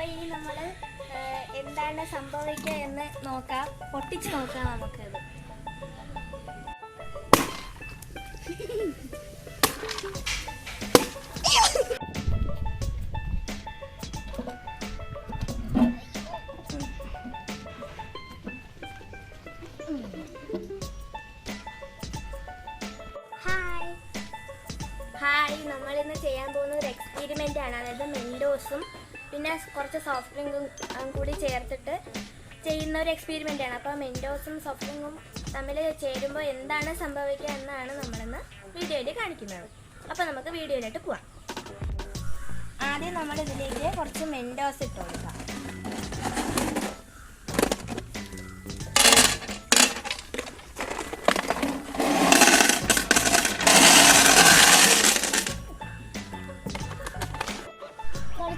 അപ്പൊ ഇനി നമ്മൾ എന്താണ് സംഭവിക്കുക എന്ന് നോക്കാം. പൊട്ടിച്ച് നോക്കാം നമുക്ക്. ഹായ് ഇന്ന് ചെയ്യാൻ പോകുന്ന ഒരു എക്സ്പെരിമെന്റ് ആണ്. അതായത് മെൻഡോസും പിന്നെ കുറച്ച് സോഫ്റ്റ് ഡ്രിങ്കും കൂടി ചേർത്തിട്ട് ചെയ്യുന്ന ഒരു എക്സ്പീരിമെന്റ് ആണ്. അപ്പോൾ മെൻഡോസും സോഫ്റ്റ് ഡ്രിങ്കും തമ്മിൽ ചേരുമ്പോൾ എന്താണ് സംഭവിക്കുക എന്നാണ് നമ്മളിന്ന് വീഡിയോയിൽ കാണിക്കുന്നത്. അപ്പോൾ നമുക്ക് വീഡിയോയിലോട്ട് പോവാം. ആദ്യം നമ്മൾ ഇതിലേക്ക് കുറച്ച് മെൻഡോസ് ഇട്ട് കൊടുക്കാം.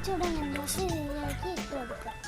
చూడండి మోసి దీనికి తోడుతాం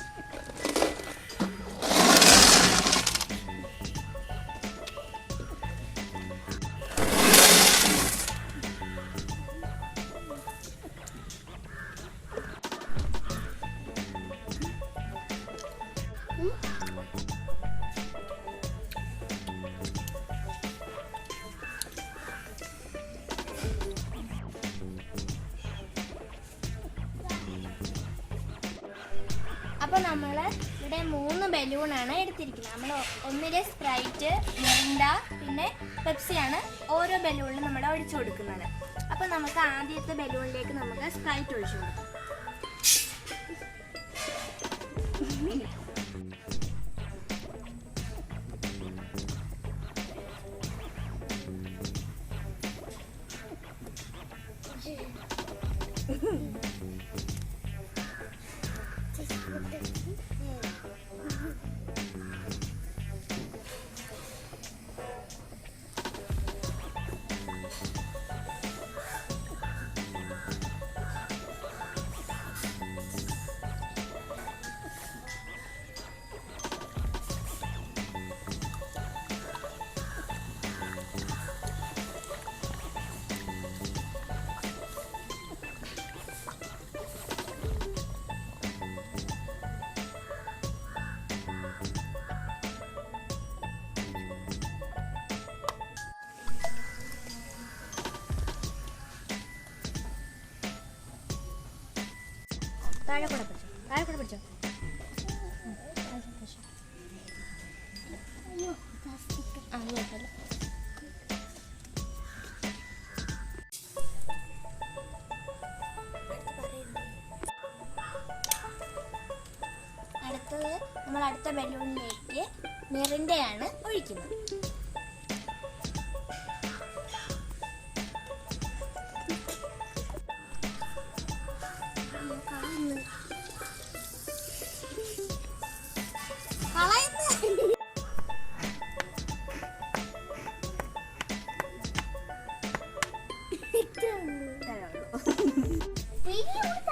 അപ്പോൾ നമ്മൾ ഇവിടെ മൂന്ന് ബലൂണാണ് എടുത്തിരിക്കുന്നത്. നമ്മൾ ഒന്നിലെ സ്പ്രൈറ്റ് മിറിണ്ട പിന്നെ പെപ്സിയാണ് ഓരോ ബലൂണിലും നമ്മൾ ഒഴിച്ചു കൊടുക്കുന്നത്. അപ്പോൾ നമുക്ക് ആദ്യത്തെ ബലൂണിലേക്ക് നമുക്ക് സ്പ്രൈറ്റ് ഒഴിച്ചു കൊടുക്കാം. താഴെ കൂടെ പിടിച്ചോ. താഴെ കൂടെ പിടിച്ചോ. അടുത്തത് നമ്മൾ അടുത്ത ബലൂണിലേക്ക് നിറിന്റെയാണ് ഒഴിക്കുന്നത്. 水 曜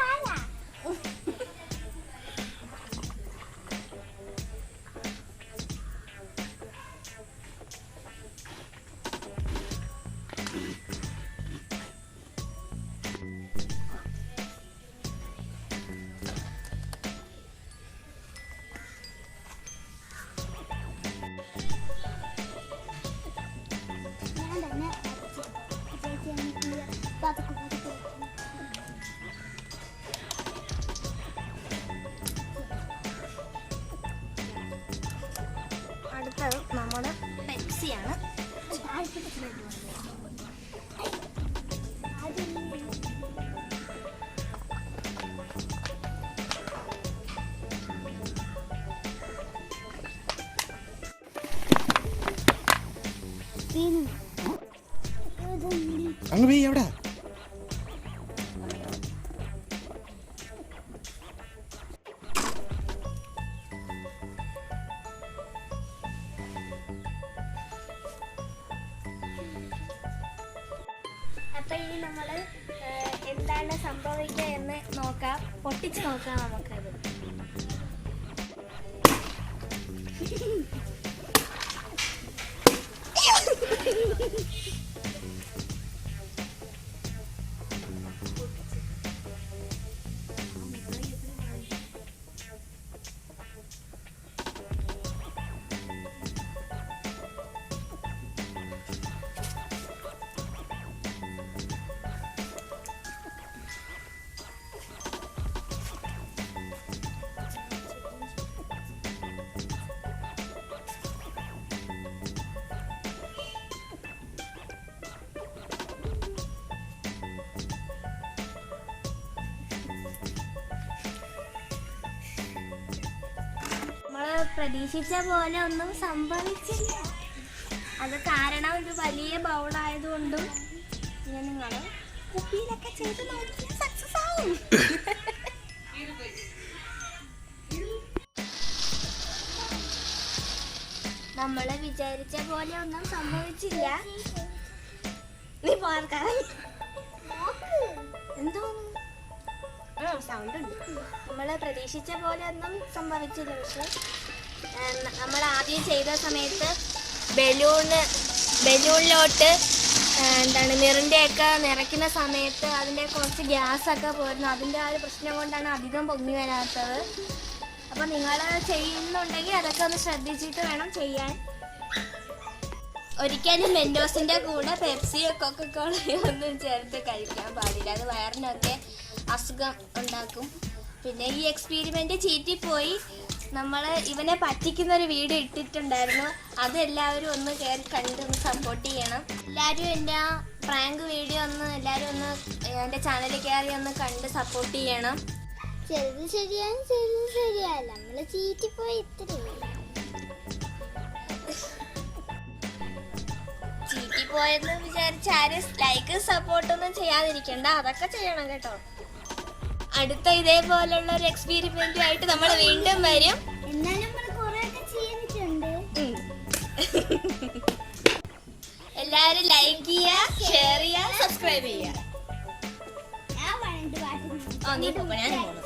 അങ്ങ് പോയി എവിടെ അപ്പൊ ഇനി നമ്മൾ എന്താണ് സംഭവിക്കുക എന്ന് നോക്കാം. പൊട്ടിച്ചു നോക്കാം നമുക്കത് പ്രതീക്ഷിച്ച പോലെ ഒന്നും സംഭവിച്ചില്ല. അത് കാരണം ഒരു വലിയ ബൗളായതുകൊണ്ടും പിന്നെ നിങ്ങൾ കുപ്പിയിലൊക്കെ ചെയ്ത് നോക്കിയാൽ സക്സസ് ആവും. നമ്മൾ വിചാരിച്ച പോലെ ഒന്നും സംഭവിച്ചില്ല. നീ പാർക്കാൻ എന്തോ? സൗണ്ട് ഉണ്ട്. നമ്മൾ പ്രതീക്ഷിച്ച പോലെ ഒന്നും സംഭവിച്ചില്ല പക്ഷെ നമ്മൾ ആദ്യം ചെയ്ത സമയത്ത് ബലൂണ് ബലൂണിലോട്ട് എന്താണ് നിറിന്റെയൊക്കെ നിറയ്ക്കുന്ന സമയത്ത് അതിന്റെ കുറച്ച് ഗ്യാസൊക്കെ പോയിരുന്നു അതിന്റെ ആ ഒരു പ്രശ്നം കൊണ്ടാണ് അധികം പൊങ്ങി വരാത്തത്. അപ്പോൾ നിങ്ങൾ ചെയ്യുന്നുണ്ടെങ്കിൽ അതൊക്കെ ഒന്ന് ശ്രദ്ധിച്ചിട്ട് വേണം ചെയ്യാൻ. ഒരിക്കലും മെൻഡോസിന്റെ കൂടെ പെപ്സിയോ കൊക്കക്കോളയോ ഒന്നും ചേർത്ത് കഴിക്കാൻ പാടില്ല. അത് വയറിനൊക്കെ അസുഖം ഉണ്ടാക്കും. പിന്നെ ഈ എക്സ്പീരിമെന്റ് ചീറ്റിപ്പോയി. നമ്മൾ ഇവനെ പറ്റിക്കുന്ന ഒരു വീഡിയോ ഇട്ടിട്ടുണ്ടായിരുന്നു. അത് എല്ലാവരും ഒന്ന് കയറി കണ്ട് ഒന്ന് സപ്പോർട്ട് ചെയ്യണം. എല്ലാവരും എന്റെ ആ പ്രാങ്ക് വീഡിയോ ഒന്ന് എല്ലാവരും ഒന്ന് എന്റെ ചാനലിൽ കയറി ഒന്ന് കണ്ട് സപ്പോർട്ട് ചെയ്യണം. ചെറുത് ശരിയാണ് ചെറുത് ശരിയല്ല നമ്മൾ ചീറ്റിപ്പോയി ഇത്രയും ചീറ്റിപ്പോയെന്ന് വിചാരിച്ച് ആരും ലൈക്ക് സപ്പോർട്ടൊന്നും ചെയ്യാതിരിക്കണ്ട. അതൊക്കെ ചെയ്യണം കേട്ടോ. അടുത്ത ഇതേപോലുള്ള ഒരു എക്സ്പീരിമെന്റും ആയിട്ട് നമ്മൾ വീണ്ടും വരും. എല്ലാരും ലൈക്ക് ചെയ്യുക ഷെയർ ചെയ്യുക സബ്സ്ക്രൈബ് ചെയ്യുക. ആ നീ പോകണം